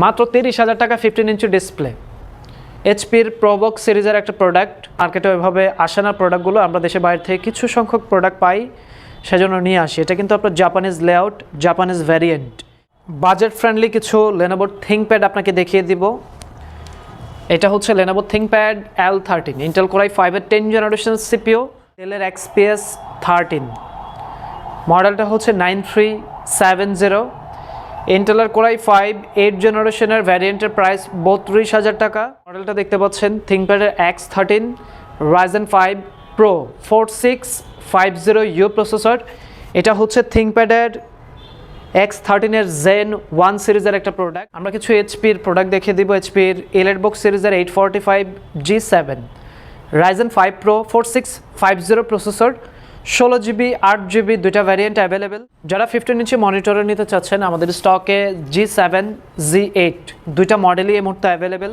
মাত্র তিরিশ হাজার টাকা ফিফটিন ইঞ্চি ডিসপ্লে এইচপির প্রবক সিরিজের একটা প্রোডাক্ট মার্কেটে ওইভাবে আসে না প্রোডাক্টগুলো আমরা দেশের বাইরে থেকে কিছু সংখ্যক প্রোডাক্ট পাই, সেজন্য নিয়ে আসি। এটা কিন্তু আপনার Japanese layout Japanese variant budget friendly কিছু লেনোভোর থিঙ্কপ্যাড আপনাকে দেখিয়ে দিব। এটা হচ্ছে Lenovo ThinkPad L thirteen Intel core i ফাইভের টেন জেনারেশন সিপিও ডেলের এক্সপিএস থার্টিন মডেলটা হচ্ছে নাইন থ্রি সেভেন জিরো ইন্টেলের কোরাই ফাইভ এইট জেনারেশনের ভ্যারিয়েন্টের প্রাইস বত্রিশ হাজার টাকা। মডেলটা দেখতে পাচ্ছেন থিঙ্কপ্যাডের X thirteen Ryzen five pro four six five zero U processor এটা হচ্ছে থিঙ্কপ্যাডের এক্স থার্টিনের জেন ওয়ান সিরিজের একটা প্রোডাক্ট আমরা কিছু এইচপির প্রোডাক্ট দেখিয়ে দিব এইচপির এলেট বক্স সিরিজের eight forty five G seven Ryzen five pro four six five zero processor ষোলো জিবি আট জিবি দুইটা ভ্যারিয়েন্ট অ্যাভেলেবেল যারা ফিফটিন ইঞ্চি মনিটরে নিতে চাচ্ছেন, আমাদের স্টকে জি সেভেন জি এইট দুইটা মডেলই এই মুহূর্তে অ্যাভেলেবেল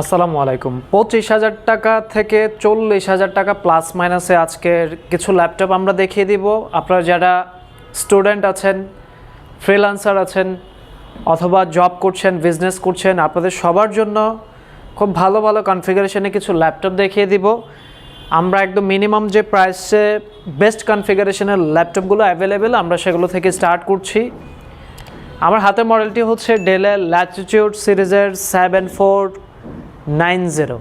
আসসালামু আলাইকুম। পঁচিশ হাজার টাকা থেকে চল্লিশ হাজার টাকা প্লাস মাইনাসে আজকের কিছু ল্যাপটপ আমরা দেখিয়ে দিব। আপনারা যারা স্টুডেন্ট আছেন ফ্রিলান্সার আছেন, অথবা জব করছেন বিজনেস করছেন, আপনাদের সবার জন্য খুব ভালো ভালো কনফিগারেশনে কিছু ল্যাপটপ দেখিয়ে দিব। আমরা একদম মিনিমাম যে প্রাইসে বেস্ট কনফিগারেশনের ল্যাপটপগুলো অ্যাভেলেবেল আমরা সেগুলো থেকে স্টার্ট করছি। আমার হাতের মডেলটি হচ্ছে ডেলের ল্যাটিটিউড সিরিজের সেভেন ফোর নাইন জিরো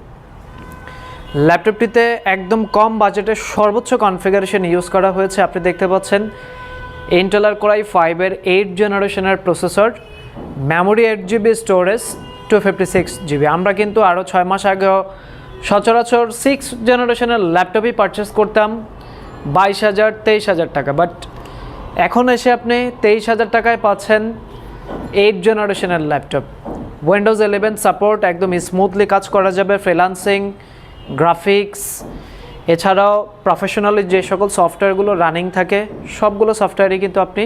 ল্যাপটপটিতে একদম কম বাজেটে সর্বোচ্চ কনফিগারেশন ইউজ করা হয়েছে, আপনি দেখতে পাচ্ছেন। ইন্টেলার কোরাই ফাইভের এইট জেনারেশনের processor memory eight GB storage two fifty six GB আমরা কিন্তু আরও ছয় মাস আগেও সচরাচর সিক্স জেনারেশনের ল্যাপটপই পারচেস করতাম, বাইশ হাজার, তেইশ হাজার টাকা। বাট এখন এসে আপনি তেইশ হাজার টাকায় পাচ্ছেন এইট জেনারেশনের ল্যাপটপ উইন্ডোজ ইলেভেন সাপোর্ট একদম স্মুথলি কাজ করা যাবে ফ্রিলান্সিং গ্রাফিক্স এছাড়াও প্রফেশনালি যে সকল সফটওয়্যারগুলো রানিং থাকে, সবগুলো সফটওয়্যারই কিন্তু আপনি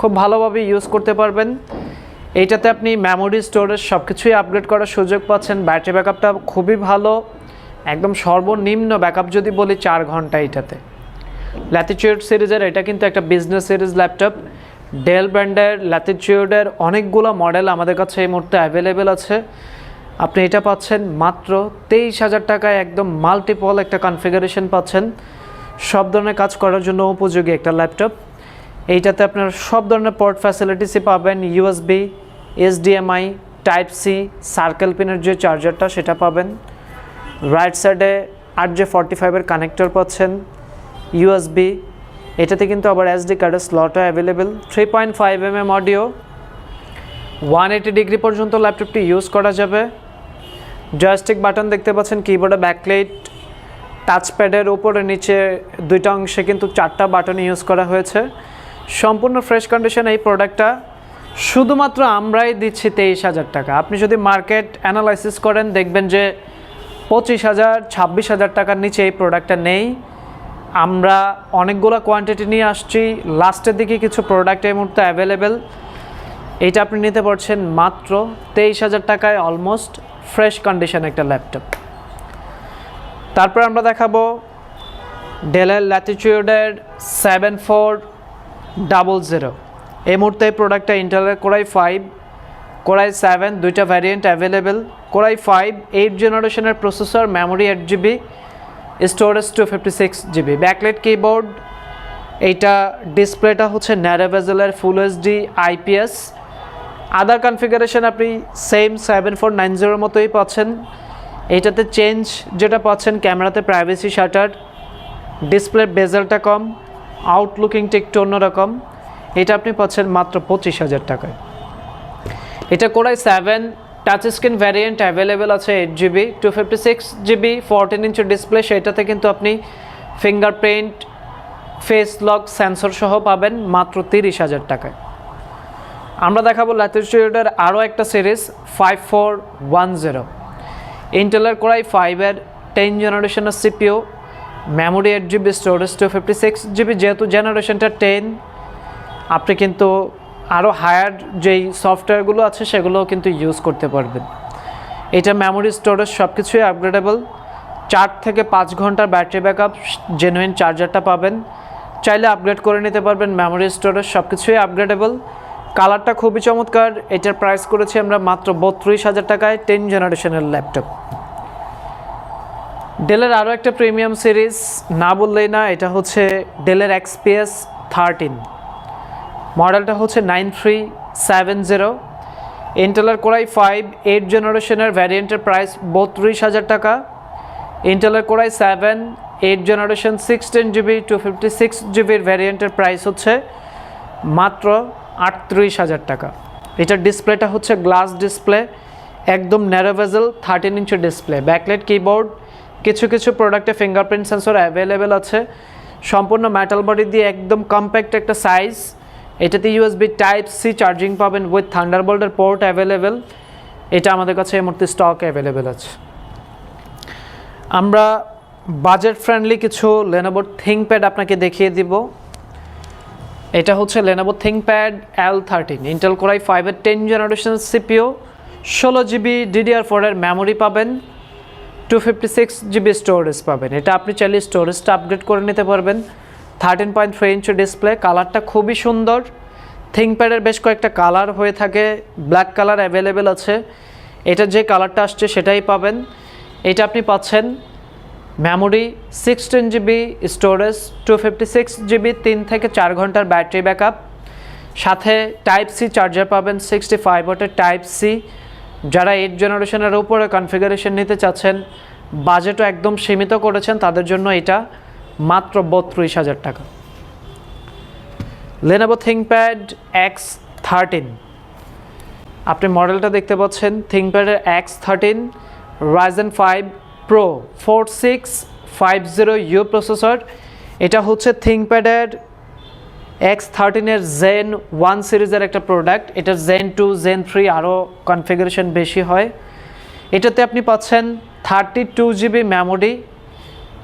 খুব ভালোভাবে ইউজ করতে পারবেন। এইটাতে আপনি মেমোরি স্টোরেজ সব কিছুই আপগ্রেড করার সুযোগ পাচ্ছেন ব্যাটারি ব্যাকআপটা খুবই ভালো। একদম সর্বনিম্ন ব্যাকআপ যদি বলি চার ঘণ্টা এটাতে। ল্যাটিচিউড সিরিজের এটা কিন্তু একটা বিজনেস সিরিজ ল্যাপটপ ডেল ব্র্যান্ডের ল্যাটিচিউডের অনেকগুলো মডেল আমাদের কাছে এই মুহূর্তে অ্যাভেলেবেল আছে। আপনি এটা পাচ্ছেন মাত্র তেইশ হাজার টাকায় একদম মাল্টিপল একটা কনফিগারেশন পাচ্ছেন। সব ধরনের কাজ করার জন্য উপযোগী একটা ল্যাপটপ এইটাতে আপনার সব ধরনের পোর্ট ফ্যাসিলিটিসই পাবেন USB HDMI type C circle পিনের যে চার্জারটা সেটা পাবেন। রাইট সাইডে আট জে ফর্টি ফাইভের কানেক্টর পাচ্ছেন ইউএসবি এটাতে কিন্তু আবার এসডি কার্ডের স্লটও available. Three point five M M audio, one eighty degree পর্যন্ত ল্যাপটপটি ইউজ করা যাবে। জয়স্টিক বাটন দেখতে পাচ্ছেন, কিবোর্ডে ব্যাকলাইট, টাচপ্যাডের উপরে নিচে দুইটা অংশে কিন্তু চারটা বাটন ইউজ করা হয়েছে। সম্পূর্ণ ফ্রেশ কন্ডিশন এই প্রোডাক্টটা। শুধুমাত্র আমরাই দিচ্ছি তেইশ হাজার টাকা। আপনি যদি মার্কেট অ্যানালাইসিস করেন, দেখবেন যে পঁচিশ হাজার, ছাব্বিশ হাজার টাকার নিচে এই প্রোডাক্টটা নেই। আমরা অনেকগুলো কোয়ান্টিটি নিয়ে আসছি। লাস্টের দিকে কিছু প্রোডাক্ট এই মুহূর্তে অ্যাভেলেবেল এইটা আপনি নিতে পারছেন মাত্র তেইশ হাজার টাকায় অলমোস্ট ফ্রেশ কন্ডিশন একটা ল্যাপটপ তারপর আমরা দেখাবো ডেলের ল্যাটিচিউডের সেভেন ফোর ডাবল জিরো এই মুহূর্তে এই প্রোডাক্টটা ইন্টেলের core i five core i seven দুইটা variant available core i five eight জেনারেশনের processor memory eight GB storage two fifty six GB backlit keyboard এইটা ডিসপ্লেটা হচ্ছে ন্যারোভেজেলের full HD IPS other configuration আপনি সেম সেভেন ফোর নাইন জিরোর মতোই পাচ্ছেন। এইটাতে চেঞ্জ যেটা পাচ্ছেন, ক্যামেরাতে প্রাইভেসি শাটার ডিসপ্লে বেজেলটা কম আউটলুকিং টিকটা অন্যরকম। এটা আপনি পাচ্ছেন মাত্র পঁচিশ হাজার টাকায়। এটা core i seven touch screen variant available আছে eight GB two fifty six GB fourteen inch display সেটাতে কিন্তু আপনি ফিঙ্গারপ্রিন্ট ফেস লক সেন্সর সহ পাবেন মাত্র তিরিশ হাজার টাকায়। আমরা দেখাবো ল্যাটিটিউডের আরও একটা series five four one zero ইন্টেলের কোরাই ফাইভের টেন জেনারেশনের CPU memory eight GB storage two fifty six GB যেহেতু জেনারেশনটা টেন আপনি কিন্তু আরও হায়ার যেই সফটওয়্যারগুলো আছে সেগুলোও কিন্তু ইউজ করতে পারবেন। এটা মেমোরি স্টোরেজ সব কিছুই আপগ্রেডেবল চার থেকে পাঁচ ঘণ্টার ব্যাটারি ব্যাকআপ জেনুইন চার্জারটা পাবেন। চাইলে আপগ্রেড করে নিতে পারবেন মেমোরি স্টোরেজ সব কিছুই আপগ্রেডেবল কালারটা খুবই চমৎকার। এটার প্রাইস করেছি আমরা মাত্র বত্রিশ হাজার টাকায় টেন জেনারেশনের ল্যাপটপ ডেলের আরও একটা প্রিমিয়াম সিরিজ না বললেই না, এটা হচ্ছে ডেলের এক্সপিএস থার্টিন মডেলটা হচ্ছে নাইন থ্রি সেভেন জিরো। ইন্টেলার কোরাই ফাইভ এইট জেনারেশনের ভ্যারিয়েন্টের প্রাইস বত্রিশ হাজার টাকা। ইন্টেলার core i seven eight generation sixteen GB two fifty six জিবির ভ্যারিয়েন্টের প্রাইস হচ্ছে মাত্র আটত্রিশ হাজার টাকা। এটার ডিসপ্লেটা হচ্ছে গ্লাস ডিসপ্লে একদম narrow bezel thirteen inch display backlit keyboard কিছু কিছু প্রোডাক্টে ফিঙ্গারপ্রিন্ট সেন্সর অ্যাভেলেবেল আছে। সম্পূর্ণ মেটাল বডি দিয়ে একদম কম্প্যাক্ট একটা সাইজ এটাতে ইউএসবি টাইপ সি চার্জিং পাবেন উইথ থান্ডারবোল্টের পোর্ট অ্যাভেলেবেল এটা আমাদের কাছে এই মুহূর্তে স্টক অ্যাভেলেবেল আছে। আমরা বাজেট ফ্রেন্ডলি কিছু লেনোভোর থিঙ্কপ্যাড আপনাকে দেখিয়ে দিব। এটা হচ্ছে Lenovo ThinkPad L thirteen Intel core i ফাইভের টেন জেনারেশন সিপিও ষোলো জিবি ডিডিআর ফোরের মেমোরি পাবেন two fifty six GB storage পাবেন। এটা আপনি চাইলে স্টোরেজটা আপগ্রেড করে নিতে পারবেন। Thirteen point three inch display, কালারটা খুবই সুন্দর। থিঙ্কপ্যাডের বেশ কয়েকটা কালার হয়ে থাকে, ব্ল্যাক কালার অ্যাভেলেবেল আছে। এটা যে কালারটা আসছে সেটাই পাবেন। এটা আপনি পাচ্ছেন memory sixteen GB storage, two fifty six GB, তিন থেকে চার ঘণ্টার ব্যাটারি ব্যাকআপ। সাথে টাইপ সি চার্জার পাবেন, সিক্সটি ফাইভ ওয়াটের টাইপ সি। যারা এইট জেনারেশনের উপরে কনফিগারেশন নিতে চাচ্ছেন বাজেটও একদম সীমিত করেছেন, তাদের জন্য এটা। মাত্র বত্রিশ হাজার টাকা। লেনোভো থিঙ্কপ্যাড এক্স থার্টিন আপনি মডেলটা দেখতে পাচ্ছেন থিঙ্কপ্যাডের X thirteen Ryzen five pro four six five zero U processor এটা হচ্ছে থিঙ্কপ্যাডের এক্স থার্টিনের জেন ওয়ান সিরিজের একটা প্রোডাক্ট এটা জেন টু জেন থ্রি আরও কনফিগারেশন বেশি হয়। এটাতে আপনি পাচ্ছেন thirty two GB memory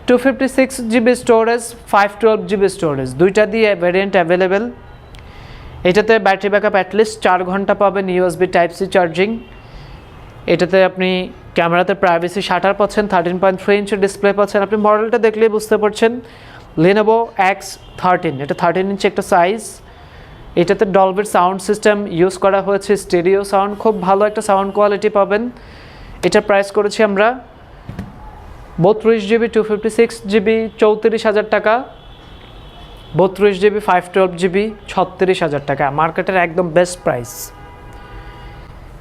two fifty six GB storage five twelve GB storage দুইটা দিয়ে ভ্যারিয়েন্ট অ্যাভেলেবেল এটাতে ব্যাটারি ব্যাকআপ অ্যাটলিস্ট চার ঘণ্টা পাবেন ইউএসবি টাইপ সি চার্জিং এটাতে আপনি ক্যামেরাতে প্রাইভেসি শাটার পাচ্ছেন থার্টিন পয়েন্ট থ্রি ইঞ্চের ডিসপ্লে পাচ্ছেন। আপনি মডেলটা দেখলেই বুঝতে পারছেন লিনোভো এক্স থার্টিন এটা থার্টিন ইঞ্চি একটা সাইজ এটাতে ডলবের সাউন্ড সিস্টেম ইউজ করা হয়েছে স্টেরিও সাউন্ড খুব ভালো একটা সাউন্ড কোয়ালিটি পাবেন। এটার প্রাইস করেছি আমরা বত্রিশ GB two fifty six GB চৌত্রিশ হাজার টাকা, বত্রিশ জিবি ফাইভ টুয়েলভ জিবি ছত্রিশ হাজার টাকা। মার্কেটের একদম বেস্ট প্রাইস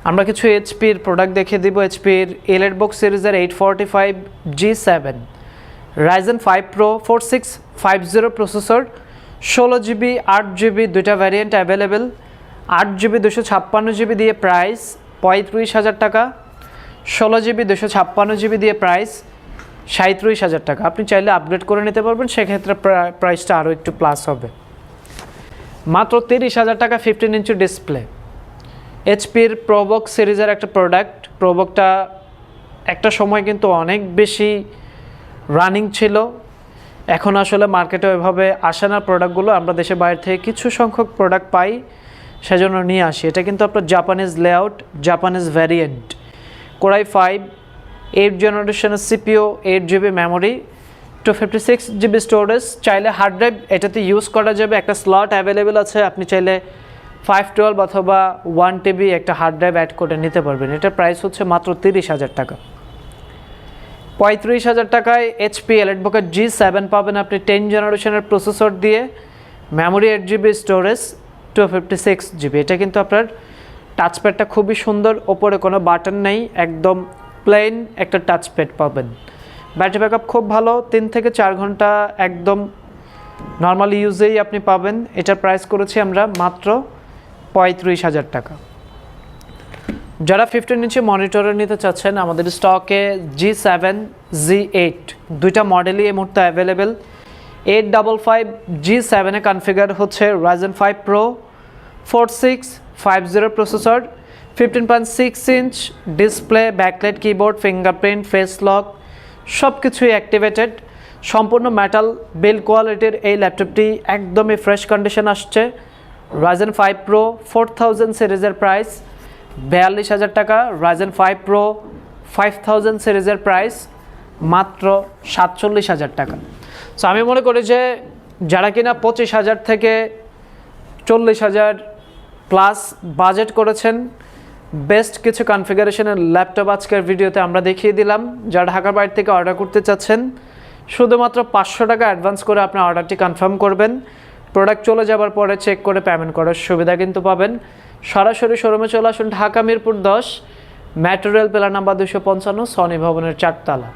আমরা কিছু এইচপির প্রোডাক্ট দেখিয়ে দিব। এইচপির এলেট বক্স সিরিজের eight forty five G seven Ryzen five pro four six five zero processor ষোলো জিবি, আট জিবি দুইটা ভ্যারিয়েন্ট অ্যাভেলেবেল আট জিবি দুশো ছাপ্পান্ন জিবি দিয়ে প্রাইস পঁয়ত্রিশ হাজার টাকা, ষোলো জিবি দুশো ছাপ্পান্ন জিবি দিয়ে প্রাইস সাঁত্রিশ হাজার টাকা। আপনি চাইলে আপগ্রেড করে নিতে পারবেন, সেক্ষেত্রে প্রাইসটা আরও একটু প্লাস হবে। মাত্র তিরিশ হাজার টাকা ফিফটিন ইঞ্চি ডিসপ্লে এইচপির প্রবক সিরিজের একটা প্রোডাক্ট প্রবকটা একটা সময় কিন্তু অনেক বেশি রানিং ছিল। এখন আসলে মার্কেটে ওইভাবে আসে না প্রোডাক্টগুলো আমরা দেশের বাইরে থেকে কিছু সংখ্যক প্রোডাক্ট পাই, সেজন্য নিয়ে আসি। এটা কিন্তু আপনার Japanese layout Japanese variant core i five eight জেনারেশনের CPU eight GB memory two fifty six GB storage চাইলে হার্ড ড্রাইভ এটাতে ইউজ করা যাবে। একটা স্লট অ্যাভেলেবেল আছে, আপনি চাইলে ফাইভ টুয়েলভ অথবা ওয়ান টিবি একটা হার্ড ড্রাইভ অ্যাড করে নিতে পারবেন। এটার প্রাইস হচ্ছে মাত্র তিরিশ হাজার টাকা। পঁয়ত্রিশ হাজার টাকায় এইচপি এলেটবকের জি সেভেন পাবেন আপনি টেন জেনারেশনের প্রসেসর দিয়ে। Memory eight GB storage two fifty six GB এটা কিন্তু আপনার টাচপ্যাডটা খুবই সুন্দর, ওপরে কোনো বাটন নেই, একদম প্লেন একটা টাচপ্যাড পাবেন। ব্যাটারি ব্যাকআপ খুব ভালো, তিন থেকে চার ঘণ্টা একদম নর্মাল ইউজেই আপনি পাবেন। এটার প্রাইস করেছি আমরা মাত্র পঁয়ত্রিশ হাজার টাকা। যারা ফিফটিন ইঞ্চি মনিটরে নিতে চাচ্ছেন, আমাদের স্টকে জি সেভেন, জি এইট দুইটা মডেলই এই মুহূর্তে available eight double five G সেভেনে কনফিগার হচ্ছে Ryzen five pro four six five zero processor fifteen point six inch display backlight keyboard fingerprint face lock সব কিছুই অ্যাক্টিভেটেড সম্পূর্ণ মেটাল বিল কোয়ালিটির এই ল্যাপটপটি একদমই ফ্রেশ কন্ডিশন আসছে। Ryzen five pro four thousand সিরিজের প্রাইস বিয়াল্লিশ হাজার টাকা। Ryzen five pro five thousand সিরিজের প্রাইস মাত্র সাতচল্লিশ হাজার টাকা। সো আমি মনে করি যে যারা কিনা পঁচিশ হাজার থেকে চল্লিশ হাজার প্লাস বাজেট করেছেন বেস্ট কিছু কনফিগারেশনের ল্যাপটপ আজকের ভিডিওতে আমরা দেখিয়ে দিলাম যা ঢাকার বাইরে থেকে অর্ডার করতে চাচ্ছেন, শুধুমাত্র পাঁচশো টাকা অ্যাডভান্স করে আপনার অর্ডারটি কনফার্ম করবেন। প্রোডাক্ট চলে যাবার পরে চেক করে পেমেন্ট করার সুবিধা কিন্তু পাবেন। সরাসরি শোরুমে চলে আসুন ঢাকা মিরপুর দশ ম্যাটেরিয়াল পেলার নাম্বার দুশো পঞ্চান্ন সনি ভবনের চারতলা।